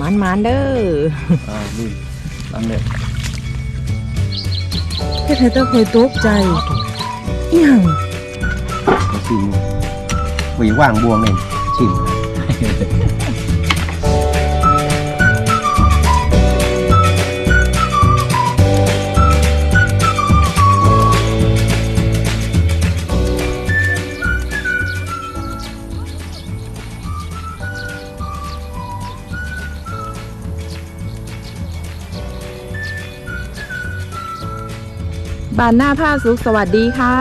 มันมันๆเด้ออ่าลุยลังเลยเฮ็ดให้ตาคอยตกใจอิหยังมาชิมหวีว่างบวงเองชิม บ้านหน้าผ้าสุขสวัสดีค่ะ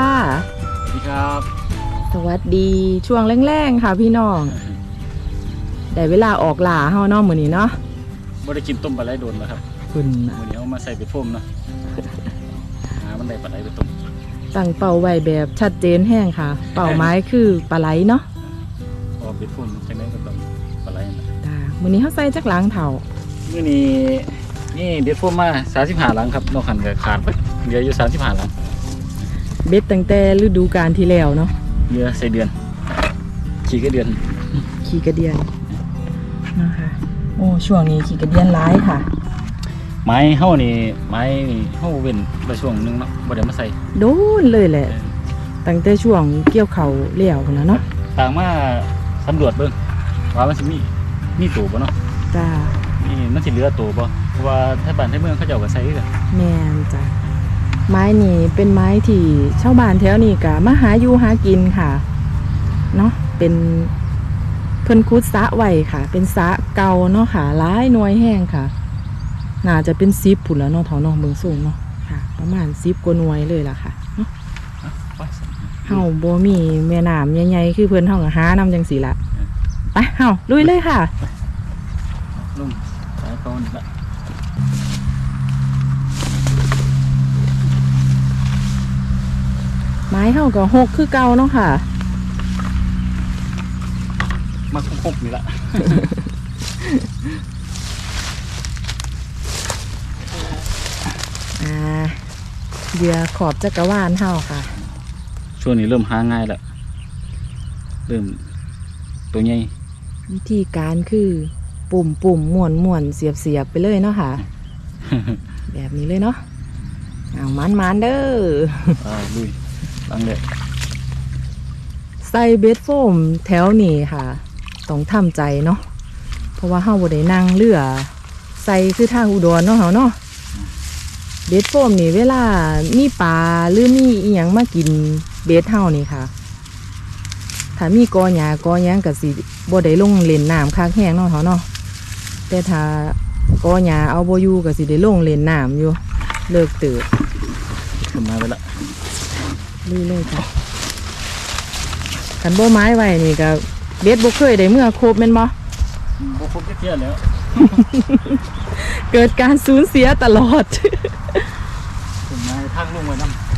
สวัสดีครับ สวัสดีช่วงแรงๆค่ะพี่น้องได้เวลาออกล่าเฮาเนาะมื้อนี้เนาะบ่ได้กินต้มปลาไหลโดนแล้วครับคุณน่ะมื้อนี้เอามาใส่เป็ดโฟมเนาะหามันได้ปลาไหลไปต้มตั้งเป้าไว้แบบชัดเจนแห้งค่ะ เป้าหมายคือปลาไหลเนาะพอเป็ดโฟมจังได๋ก็ต้มปลาไหลนั่นน่ะจ้ามื้อนี้เฮาใส่จักหลังเถ่ามื้อนี้นี่เบ็ดโฟมมา35หลังครับนอกหันก็ขาดไปเหลืออยู่35หลังเบ็ดตั้งแต่ฤดูกาลที่แล้วเนาะเหลือใส่เดือน ขี่ก็เดือน ขี่กระเดียนนะคะโอ้ช่วงนี้ขี่กระเดียนร้ายค่ะ ไม้เฮานี่ไม้นี่เฮาเว้นไปช่วงหนึงเนาะบ่ได้มาใส่โดนเลยแหละตั้งแต่ช่วงเกี่ยวเขาวเลี้ยวพุ่นนะเนาะต่างมาสำรวจเบิ่งว่ามันสิมีมีตัวบ่เนาะจ้านี่มันสิเหลือตัวบ่เพราะว่าถ้าบ้านถ้าเมืองเขาเจ้าก็ใส่กัน แมนจ้ะ ไม้นี่เป็นไม้ที่ชาวบ้านแถวนี้ก็มาหาอยู่หากินค่ะเนาะเป็นเพิ่นคุดสะไว้ค่ะ เป็นสะเก่าเนาะค่ะหลายหน่วยแห้งค่ะ น่าจะเป็นซิปผุนแล้วเนาะเถาเนาะเบิ่งสูงเนาะค่ะ ประมาณซิปกว่าหน่วยเลยล่ะค่ะเนาะเฮาบ่มีแม่น้ำใหญ่ๆคือเพิ่นเฮาก็หานํจังซี่ล่ะไปเฮาลุยเลยค่ะลุงสายเขานี่ละ ไม้เฮาก็หกคือเก่าเนาะค่ะ มาคงๆนี่ละอ่าเหยื่อขอบจักรวาลเฮาค่ะ ช่วงนี้เริ่มหาง่ายแล้วเริ่มตัวใหญ่วิธีการคือปุ่มปุ่มม่วนม่วนเสียบเสียบไปเลยเนาะค่ะ แบบนี้เลยเนาะเอามันมันๆเด้อ อ่าลุย ลังเลยใส่เบสโฟมแถวนี้ค่ะ ต้องทำใจเนาะ เพราะว่าเฮาบ่ได้นั่งเรือ ใส่คือทางอุดรเนาะเฮาเนาะ เบสโฟมนี่เวลา มีปลาหรือมีอีหยังมากินเบสเฮานี่ค่ะ ถ้ามีกอหญ้ากอหยังก็สิบ่ได้ลงเล่นน้ำคักแห้งเนาะเฮาเนาะ แต่ถ้ากอหญ้าเอาบ่อยู่ก็สิได้ลงเล่นน้ำอยู่ เลิกเติบขึ้นมาไปละ ลุยเลยจ้ะคันบ่ไม้ไว้นี่ก็เบ็ดบ่เคยได้เมื่อครบแม่นบ่บ่ครบจะเที่ยแล้ว เกิดการสูญเสียตลอดขึ้นมาทางลงไว้นำ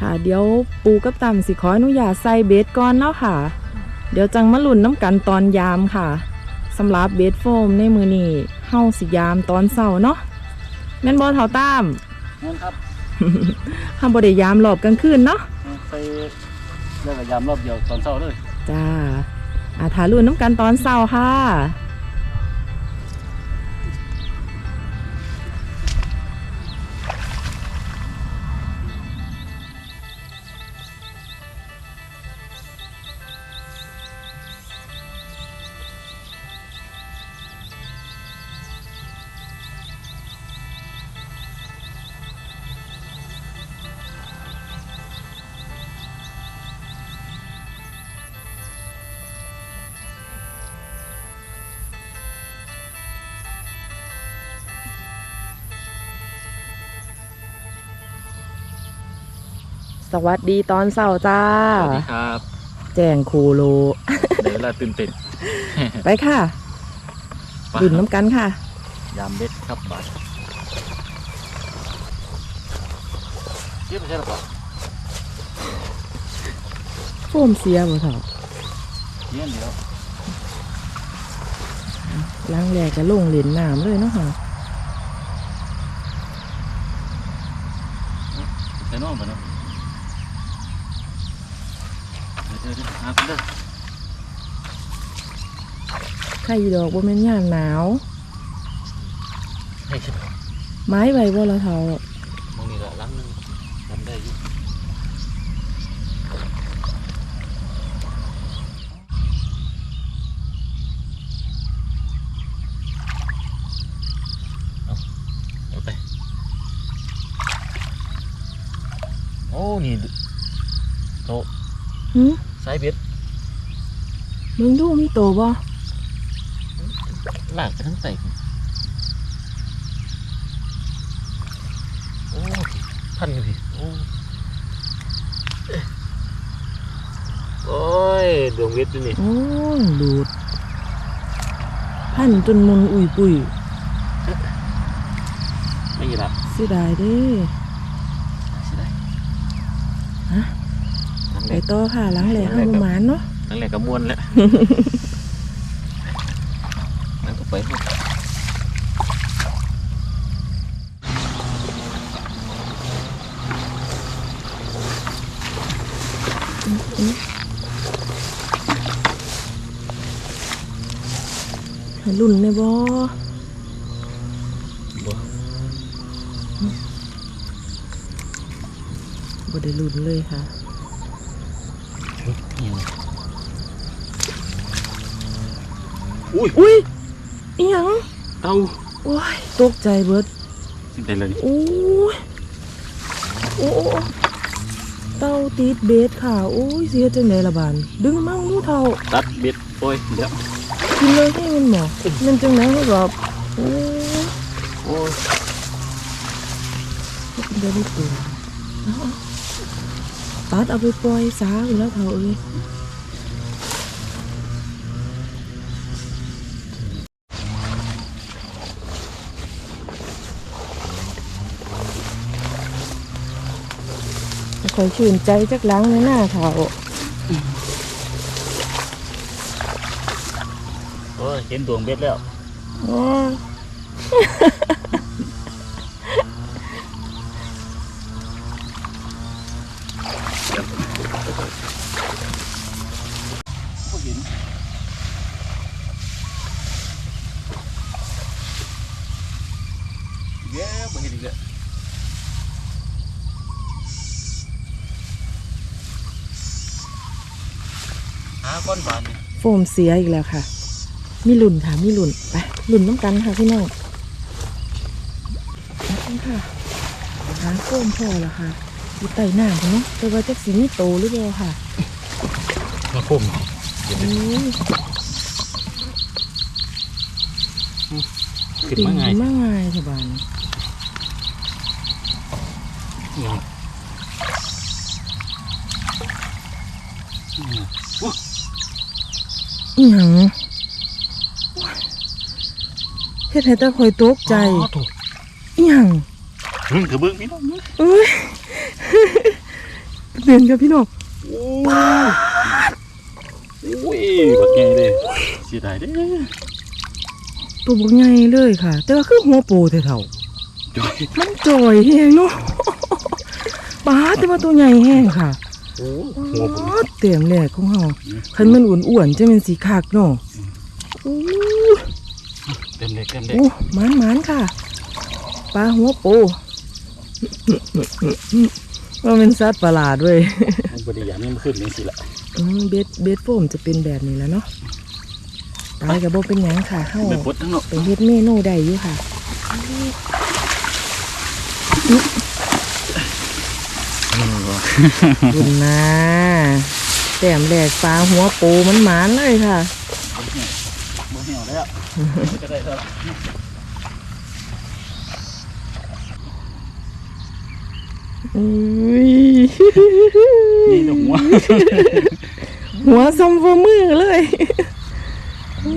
ค่ะ เดี๋ยวปูกับตำสิขออนุญาตใส่เบ็ดก่อนเนาะค่ะ เดี๋ยวจังมาลุ่นน้ำกันตอนยามค่ะสำหรับเบ็ดโฟมในมือนี้เฮาสิยามตอนเช้าเนาะแม่นบ่เท่าตามนั่นครับเฮาบ่ได้ยามรอบกลางคืนเนาะใส่แล้วก็ยามรอบเดียวตอนเช้าเลยจ้าอาถาลุ่นน้ำกันตอนเช้าค่ะ สวัสดีตอนเช้าจ้า สวัสดีครับ แจ้งครูโลเดี๋ยวเวลาตื่นเต้นไปค่ะไปดุนน้ำกันค่ะ ยามเบ็ดครับบาดเยี่ยมใช่หรือเปล่าโฟมเสียบ่เถอะเยี่ยมเดียวล้างแรกก็ลงเหรียญน้ำเลยเนาะค่ะ ใส่น้องไปเนาะเดี๋ยวเดี๋ยวเดี๋ยวหาคนเด้อ ไข่ดอกบ่แม่นย่ามหนาวให้ฉันไม้ใบบ่ละเทามองนี่ละล้างหนึงทำได้อยู่เอาเอาไปโอ้นี่โตะหึ สายเบ็ดมึงดูมีโตบ่ลากไปทั้งใส่โอ้พันอยู่พี่โอ้โอ้ยดวงเวทอยู่นี่โอ้ยดูด พันจนมุนอุ่ยปุยไม่ยีละเสียดายเด้ สิได้ ฮะ นั่น ไปแหละต่อค่ะล้างแหลกห้าบ่หมานเนาะนั่นแหละก็ม้วนแหละนั่นก็ไปพวกให้รุ่นแม่บ่บัวบ่ได้รุ่นเลยค่ะ กใจเบิดสิได้เลยโอ้ยโอ้เต้าติดเบสค่ะ โอ้ยเสียจังไดล่ะบานดึงมาลูกเท่าตัดเบ็ดโอ้ยเดี๋ยวกินเลยให้มันหมอมันจังไดให้แบบโอ้ยโอ้ยเดี๋ยวได้ตัวเอาเอาตัดเอาไปปล่อยสาอยู่แล้วเท่าเอ้ย คอยชื่นใจจักหล้างในหน้าเท่าโอ้ยเห็นดวงเบ็ดแล้ว โอ้ยเห็นเย้บ่เห็นอีกแล้ว ก้อนบานนี่โฟมเสียอีกแล้วค่ะ มีหลุ่นค่ะ มีหลุ่นไปหลุ่นน้ำกันค่ะพี่น้องนี่ค่ะหาโฟมพอแล้วค่ะอยู่ใต้น้ำเนาะแต่ว่าจักสีนี่โตหรือเปล่าค่ะมาคมโอ้ยขึ้นติ่งมาไงมาง่ายค่ะบานยัง อีหยังเฮ็ดให้ตาคอยตกใจอ๋อถูกอีหยังเฮ้ยถือเบิ้งพี่น้องเอ้ยเตือนค่ะพี่น้องโอ้ยโอ้ยบักใหญ่เลยเสียดายเด้อตัวบกใหญ่เลยค่ะ แต่ว่าคือหัวโปเท่าๆจอยมันจ่อยแห้งเนาะป้าดแต่ว่าตัวใหญ่แห้งค่ะ โอ้หัวผมป๊าดเต็มแหลกของเฮาคันมันอ้วนๆจะเป็นสีขากเนาะอู้เต็มเลยเต็มเลยอู้หมานหมานๆค่ะปลาหัวโปว่าเป็นสัตว์ประหลาดเว้ยมันบริยามนี่มันขึ้นนี่สิละอืมเบ็ดเบ็ดโฟมจะเป็นแบบนี้แหล้วเนาะตายกับโบเป็นหยังค่ะเฮาไปปลดทั้งเนาะไปเฮ็ดเมนูได้อยู่ค่ะ คุณนะแต้มแหลกปลาหัวโปมันหมานเลยค่ะบ่เหี่ยวแล้วจะได้แล้วออุ้ยนี่ตรงหัวหัวซอมฟัวมือเลยอู้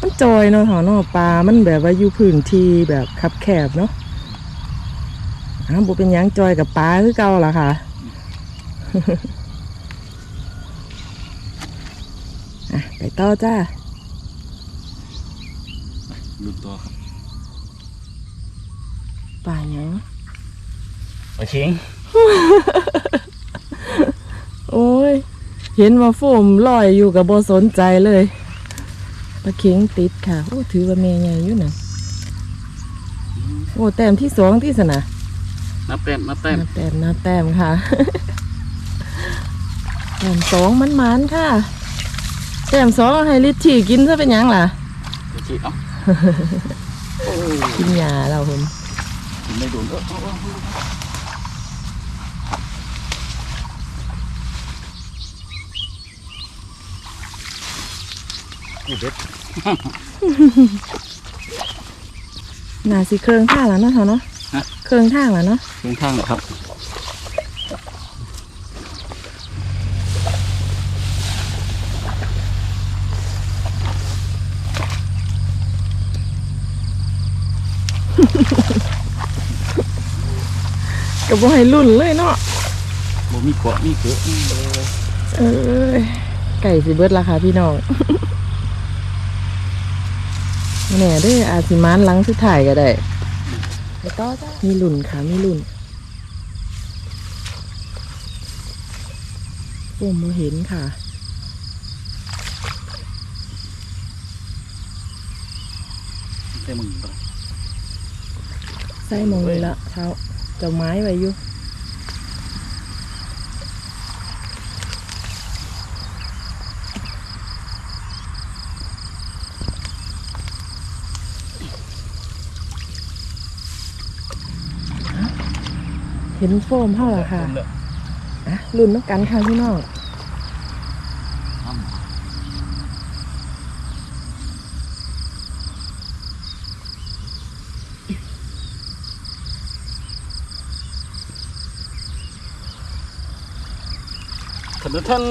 มันจอยเนาะถอนอปลา มันแบบว่าอยู่พื้นที่แบบคับแคบเนาะ อ้าวบุเป็นหยังจอยกับปลาคือเก่าล่ะค่ะอะไปต่อจ้าลุดตัวครับปลาหยังโอเชิงโอ้ย เห็นว่าโฟมลอยอยู่กับโบสนใจเลยปลาเข็งติดค่ะ โอ้ ถือว่าเมยใหญ่อยู่นะโอ้ แต้มที่สองที่สนะ นับแต้มนับแต้มนับแต้มนับแต้มค่ะ แต้มสองมันมันๆค่ะ แต้มสองเอาให้ลิชชี่กินซะเป็นหยังล่ะโอชิเอ้าโอ้กินยาเราผมกินไม่โดนเออเอาเอาเอาเอาเด็ดน่าสิเครื่องท่างแล้วเนาะเธอเนาะ ฮะ เครื่องท่างแล้วเนาะเพียงข้างเหรอครับ ก็บ่ให้รุ่นเลยเนาะบ่มีเกาะมีเกลืออืมเอ้ยไก่สิเบิดราคาพี่น้องแหน่เด้ออาจสิมานหลังสุดท้ายก็ได้ ไปต่อจ้ามีรุ่นค่ะมีรุ่นโอ้โมเห็นค่ะใส่มึงไปใส่หมองนี่ละเท้าเจ้าไม้ไว้อยู่ เห็นโฟมเท่าไหร่ค่ะเริ่มอะรุ่นน้ำกันค่ะพี่น้องอ้ำท่านท่าน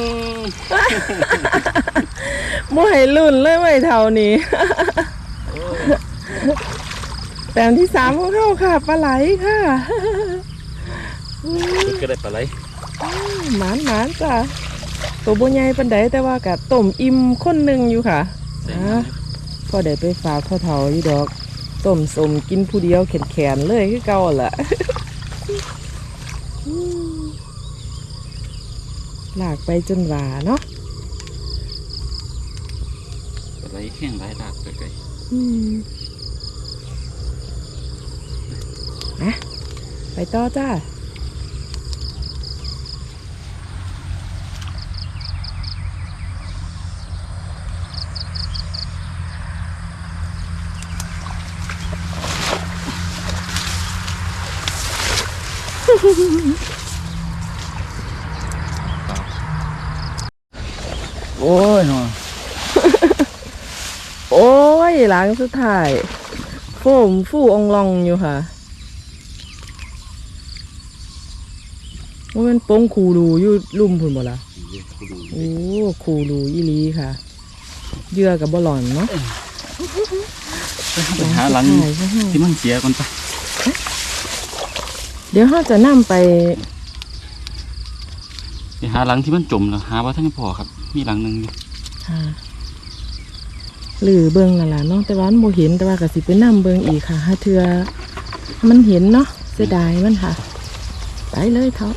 บ่ให้รุ่นเลยไว้เท่านี้แต้มที่สามของเขาค่ะปลาไหลค่ะ ก็ได้ปลาไหลหมานหมานจ้ะตัวบ่ใหญ่ปันใดแต่ว่ากับต้มอิ่มคนหนึ่งอยู่ค่ะใส่อะพอได้ไปฝากพ่อเฒ่าอยู่ดอกต้มสมกินผู้เดียวแขนๆเลยคือเก่าล่ะลากไปจนหวาเนาะปลาไหลแห้งหลายดากไปไกลอืมอะไปต่อจ้า โอ้ยเนาะ โอ้ย หลังสุดท้ายโฟมฟู่องลองอยู่ค่ะว่ามันโป้งคูรูอยู่ลุ่มพุ่นบ่ละโอ้คูรูอีหลีค่ะเหยื่อกับบอลอนเนาะไปหาหลังสุดท้ายใช่ที่มันเสียก่อนไปเดี๋ยวเราจะนำไปไปหาหลังที่มันจมแล้วหาว่าท่านพอครับ มีหลังหนึ่งอยู่ค่ะ หรือเบิงนั่นล่ะเนาะแต่ว่ามันบ่เห็นแต่ว่าก็สิไปนำเบิงอีกค่ะถ้าเทือมันเห็นเนาะเสียดายมันค่ะ ไปเลยเขา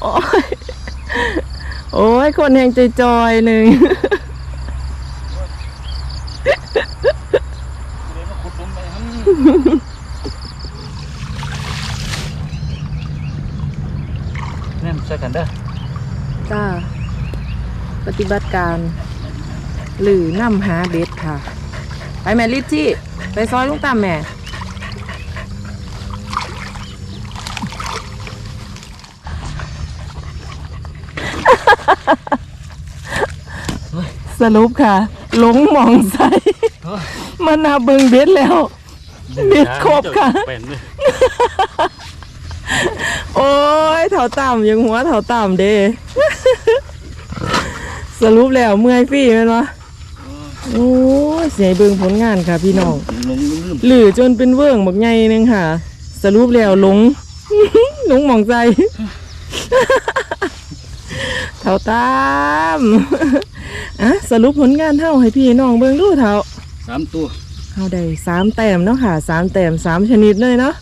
โอ้ยโอ้ยคนแห่งใจจอยหนึ่ง ฏิบัติการหรือนำหาเบ็ดค่ะ ไปแม่ลิจี้ไปซอยลุงตามแม่สรุปค่ะหลงมองใส่มานาเบิงเบ็ดแล้ว เบ็ดครบค่ะ โอ้ยเถาต่ำยังหัวเถาต่ำเด้ สรุปแล้วเมื่อยฟรี่แมันวะโอ้ยเสียเบิงผลงานค่ะพี่น้องลงลืมหรือจนเป็นเวิร์งบักใหญ่หนึงค่ะ สรุปแล้วหลง หลงหมองใจเถาตามอะสรุปผลงานเท่าให้พี่น้องเบิ่งดูเท่าสามตัวเท่าได้สามแต้มเนาะค่ะสามแต้มสามชนิดเลยเนาะ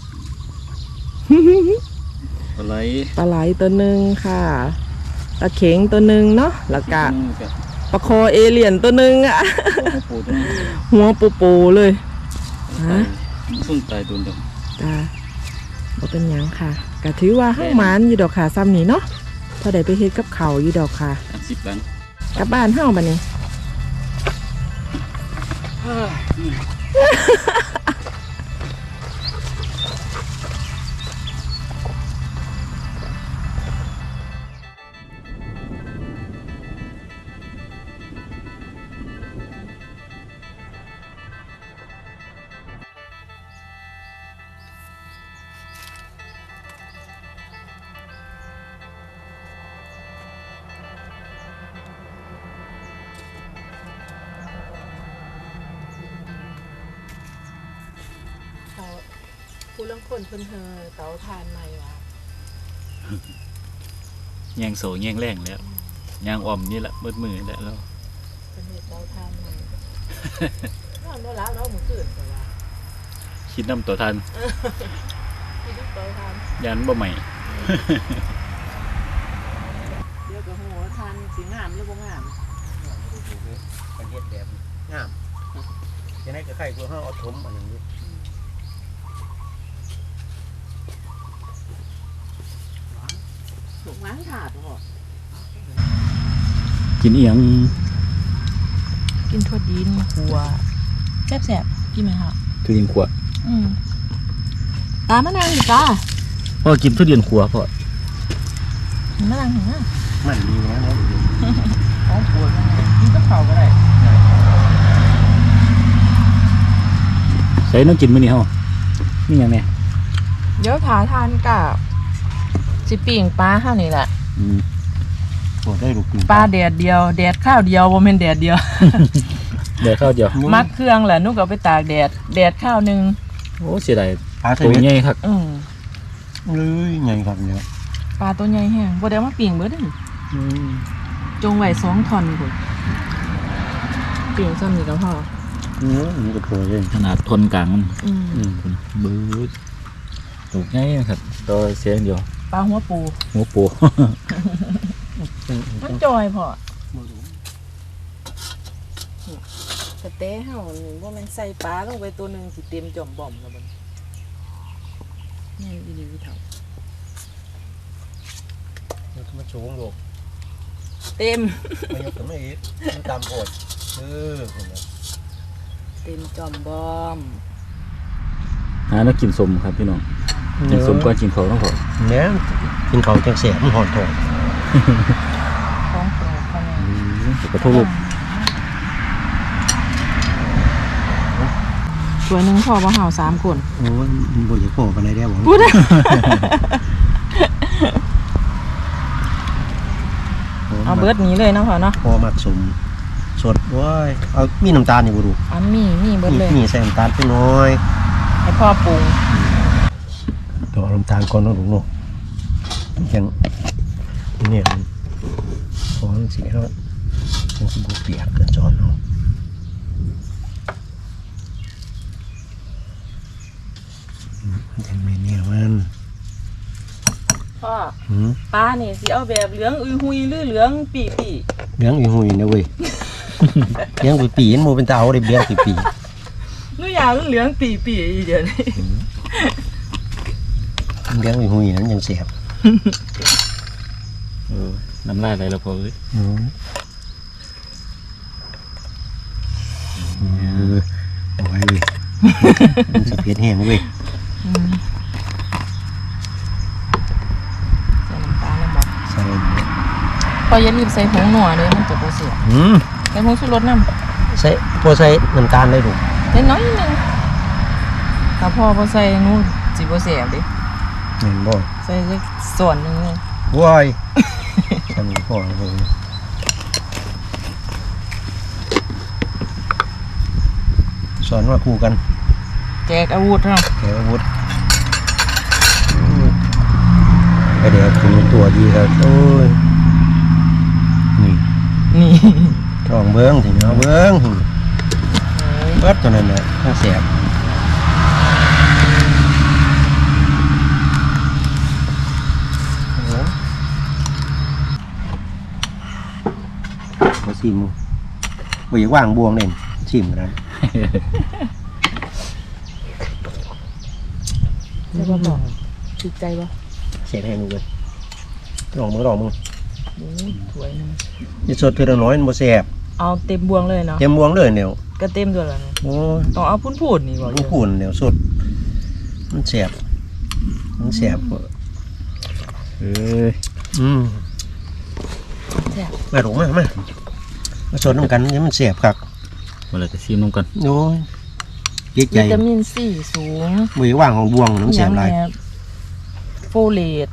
อะไรปลาไหลตัวหนึ่งค่ะ ตะเข็งตัวหนึ่งเนาะแล้วก็ปลาคอเอเลี่ยนตัวหนึ่งอะปูตัวนี้หัวปูปูๆเลยฮะสุ่มตายตัวเดียวจ้าบ่เป็นหยังค่ะก็ถือว่าห้างหมานอยู่ดอกค่ะซ้ำนี้เนาะพอได้ไปเฮ็ดกับเขาวอยู่ดอกค่ะสามสิบหลังกลับบ้านเฮาบัดนี้ เตาผู้ลังคนเพิ่นเฮอเตาทานใหม่ว่ะแยงโสแยงแรงแล้วยางอ่อมนี่แหละมืดมือแล้วเราเพิ่นเฮ็ดเตาทานใหม่นอนบ่หลับแล้วมื้อคืนก็ว่าคิดน้ำตัวทันคิดถึงเตาทานยันบ่ใหม่เดี๋ยวก็หัวทานสิงามหรือบ่งามประเทศแบบงามจะได้กับใครกูห้าเอาถมอันนั้นอ ยู่ถูกมั้งถาดบ่กินเอียงกินทั่วดินหัวแซ่บๆกินไหมคะทุเรียนขวอืมตามมะนาวดิตาพ่อกินทุเรียนขวพ่อมะนาวเห็นไหมมันดีนะเนาะของปวดกินกับข้าวก็ได้ใส่น้องกินมื้อนี้เฮานี่ยังไงเดี๋ยวถาทานกับ สิปิ่งปลาเฮานี่แหละอืมโอ้ได้ลูกหนึ่งปลาแดดเดียวแดดข้าวเดียวบ่แม่นแดดเดียว เดี๋ยวข้าวเดียวมักเครื่องแหละนุกเอาไปตากแดด แดดข้าวหนึงโอ้เสียดายปลาไทยตัวเม็ดใหญ่ครับอืมเลยใหญ่ครับเนี่ยปลาตัวใหญ่แฮงบ่ได้เอามาปิ่งเบิดเด้อจงไว้2ท่อนพุ่นปิ่งซ้ำนี่ก็พออืมมันก็ตัวใหญ่ขนาดทนกลางมันอืมอืมบื้อถูกง่ายนะครับตัวเสียงเดียว ปลาหัวปู หัวปู มันจอยพอสเต๊เฮานี่บ่แม่นใส่ปลาลงไปตัวหนึงสิเต็มจ่อมบ่อมแล้วบัดนี่อีหลีเท่ามันก็มาโชว์โลกเต็มมันยังถึงไม่อีกมันตามโอดเออเห็นไหมเต็มจอมบอมหาแล้วกินสมครับพี่น้อง กินสมก่อนกินเขาวต้องขอเนี่ยกินเขาวจังเสียมันหอนทองของโปรดเขาเนี่ยกระทุกถ้วยหนึ่งพอบ่เห่าสามคนโอ้ยมันบ่อยากพอกันเลยได้บ่พูดเอาเบิร์ดนี้เลยเนาะพ่อเนาะพอมักสมสดว้ยเอามีน้ำตาลอยู่บ่ลูกอันมีมีเบิร์ดมีเลย มีใส่น้ำตาลไปหน้อยให้พ่อปรุง ตัวเอาน้ำตาลก่อนเนาะลูกเนาะยังเนี่ยมันพอมันสิเฮามันสิบ่เปียกเกินจอนเนาะอืมมันจะมีเนี่ยมันพ่อหืมปลานี่สิเอาแบบเหลืองอุยหุยหรือเหลืองปีปีเลี้ยงอีหุยนะเว้ย เลี้ยงไปปีนโมเป็นตาเอาได้เลี้ยงปีปี หนูอยากเหลืองปีปีอีเดี๋ยวนี้ เลี้ยงอีหุยนั้นยังเสียบเออน้ำลายไหลแล้วพอเอ้ยอืมเออเอาไว้เว้ยมันสิเพียแห้งเว้ยอืมใส่น้ำตาลแล้วบอกใส่ออย่าลืมใส่ผงหนัวเลยมันจะบ่เสียอืมใส่ผงชูรสน้ใส่พอใส่น้ำตาลเลยลูกำเล็กน้อยนิดนึงถ้าพ่อบ่ใส่นู่นสิบ่เสียดิ เห็นบ่ใส่สักส่วนหนึงเลยว้ายทำพ่อเลยสอนว่าคู่กันแจกอาวุธเนาะแกอาวุธไปเดี๋ยวคุณเป็นตัวดีครับโอ้ยนี่นี่ช่องเบิ้งถึงเอาเบิ้งถึงเบิดตัวนั้นน่ะข้าแสบโอ้โห มาชิมบ่อยากว่างบวงเด่นชิมกันนะใช่บ่บอกถูกใจบ่เสียให้มึงเลยลองมึงลองมึงโอ้ยสวยหนึงนี่สดเทือละน้อยมันบ่แสบเอาเต็มบวงเลยเนาะเต็มบวงเลยเดี๋ยวก็เต็มด้วยแล้วเนาะโอ้ยต้องเอาพุ่นพูดนี่บ่ลูกปุ่นเดี๋ยวสดมันแสบมันแสบเอ้ยอืมแซ่บมาถูกมามา มาสดน้ำกันนี่มันแสบคักมาเลยจะชิมนมกันโอ้ยเจ๊ใจวิตามินซีสูงมือว่างของบวงน้ำแสบหลายอางแนโฟเลต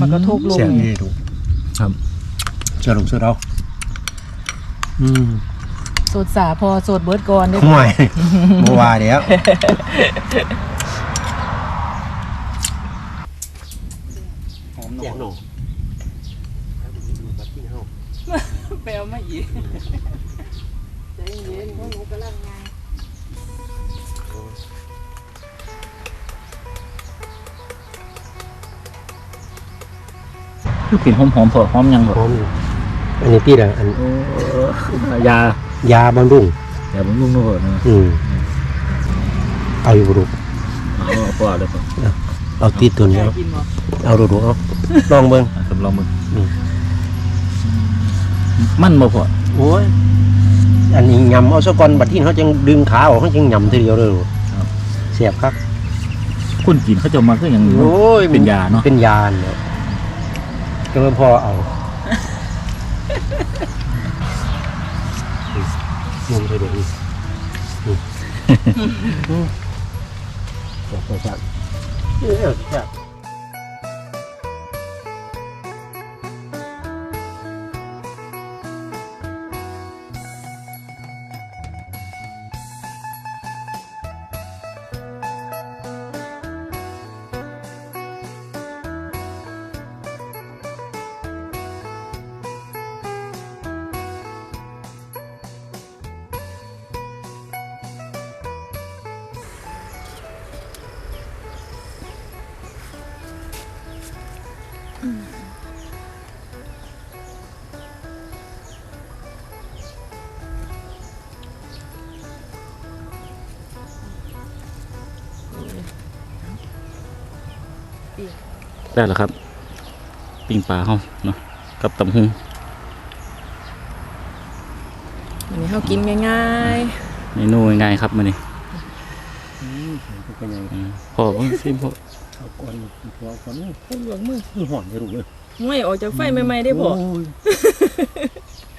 มันก็ทุกลงแสบดีถูกครับเสือลูกเสือเราอืมสดสาพอสดเบิร์ดก่อนได้ห่วยบัวาเดี๋ยว หอม แสบหนู ไปเอามาอีกใจเย็นพวกหนูกำลังงานคือกลิ่นหอมหอมๆพอหอมยังบ่พร้อมอยู่อันนี้พี่ละอันโอ้ยายาบำรุงอย่าบำรุงนู่นนะอืมเอาอยู่ลูกเอาเอาปอดเลยปอเอาติดตัวนี้ยายเอากินบ่เอาดูดูเอาลองเบิ่งสำลองมึงอื มมันบ่พอโอ้ยอันนี้ยำเอาซะก่อนบัดที่เขาจังดึงขาออกเขาจังยำทีเดียวเลยลูกเสียบครับคนกินเขาจะมาคืออย่างนี้โอ้ยเป็นยาเนาะเป็นยาเนี่ยก็เลยพอเอามุมไปดูนี่จับจับจั บเออจับได้แล้วครับ ปิ้งปลาเฮาเนาะกับตำหุงอันนี้เขากินง่ายเมนูง่ายๆครับมื้อนี้เป็นยังไงอืมพ่อเพิ่งซิมพ่อเอาก่อนหัวก่อนเขาเหลืองมือคือห่อนจะรู้เลยๆไม่ออกจากไฟใหม่ๆได้บ่โอ้ย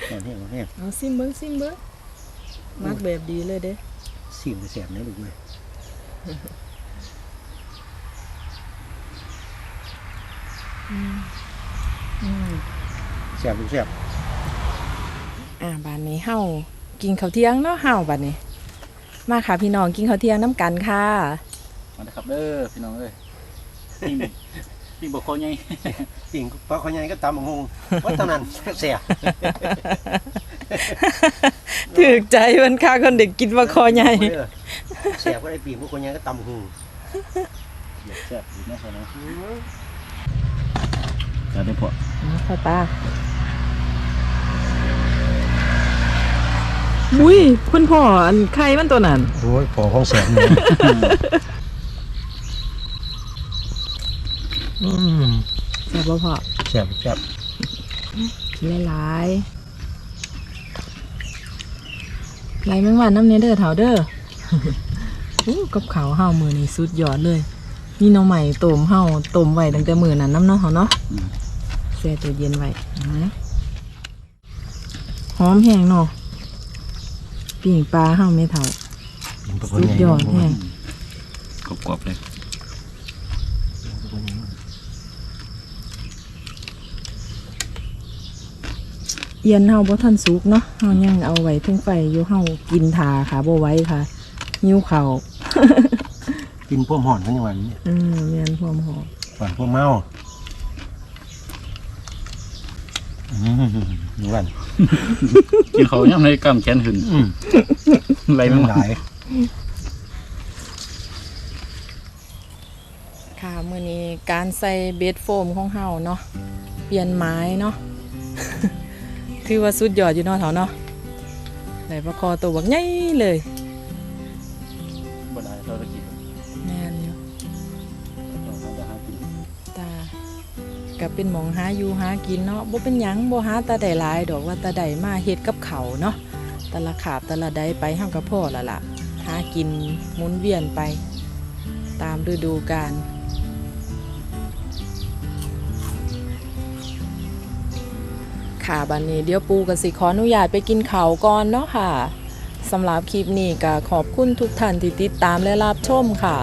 ห่อนแห้งห่อนแห้งเอาซิมเบิ้งซิมเบิ้งมักแบบดีเลยเด้ สิ่งแสบนะลูกไหม แสบลูกแสบอ่าบานนี้เฮากินข้าวเที่ยงเนาะเฮาบานนี้ มาค่ะพี่น้องกินข้าวเที่ยงน้ำกันค่ะ มาเด้อครับเด้อพี่น้องเอ้ยปิ้งปิ้งบ่คอใหญ่ปิ่งปลาขอยใหญ่ก็ตามงงว่าเท่านั้นแสบถือใจมันค่ะคนเด็กกินว่าคอใหญ่แสบก็ได้ปิ่งพวกขอยใหญ่ก็ตำหงอยากแซ่บอีกนะพ่อนะจะได้พอพ่อตา อุ้ยคุณพ่ออันไข่มันตัวนั้นโอ้ยพอของแสบนี่อืมแซ่บบ่พ่อแสบแสบกินหลายๆไหลแมงวันน้ำเนเด้อเถาเด้ออู้กับขาวเฮามือนี่สุดยอดเลยมีหน้องใหม่ต้มเฮาต้มไว้ตั้งแต่มือนั้นน้ำเนาะเฮาเนาะแช่ตู้เย็นไว้นะหอมแห้งเนาะ ปิ่งปลาเฮาไม่เท่า สุดยอดแห้ง กรอบๆเลยเอียนเฮาบ่ทันสุกเนาะเฮายังเอาไว้เทึงไฟอยู่เฮากินทาค่ะบ่ไหว้ค่ะหิวข้าวกินพวกหอนกันอย่างวันนี้เออแม่นพร้อมหอมหวานพวกเมาอืมนี่ วันกินเขาวย่ำในกล้ามแขนขึ้นอืมไหลไปไม่มันหหลายลายค่ะมื้อนี้การใส่เบดโฟมของเฮาเนาะเปลี่ยนไม้เนาะถือว่าสุดยอดอยู่เนาะเถาเนาะได้ปลาคอตัวบักใหญ่เลยบ่ได้เราจะกินแม่นอยู่ ก็เป็นหมองหาอยู่หากินเนาะบ่เป็นหยังบ่หาตาใดหลายดอกว่าตาใดมาเฮ็ดกับเขาเนาะต่ละขาบต่ละใดไปเฮาก็พอละล่ะหากินหมุนเวียนไป ตามฤดูกาลค่ะบันนี้เดี๋ยวปูกับสิขออนุญาตไปกินเขาก่อนเนาะค่ะสำหรับคลิปนี้ก็ขอบคุณทุกท่านที่ติดตามและรับชมค่ะ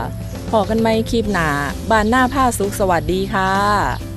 พอกันไหมคลิปหนาบ้านหน้าผ้าสุขสวัสดีค่ะ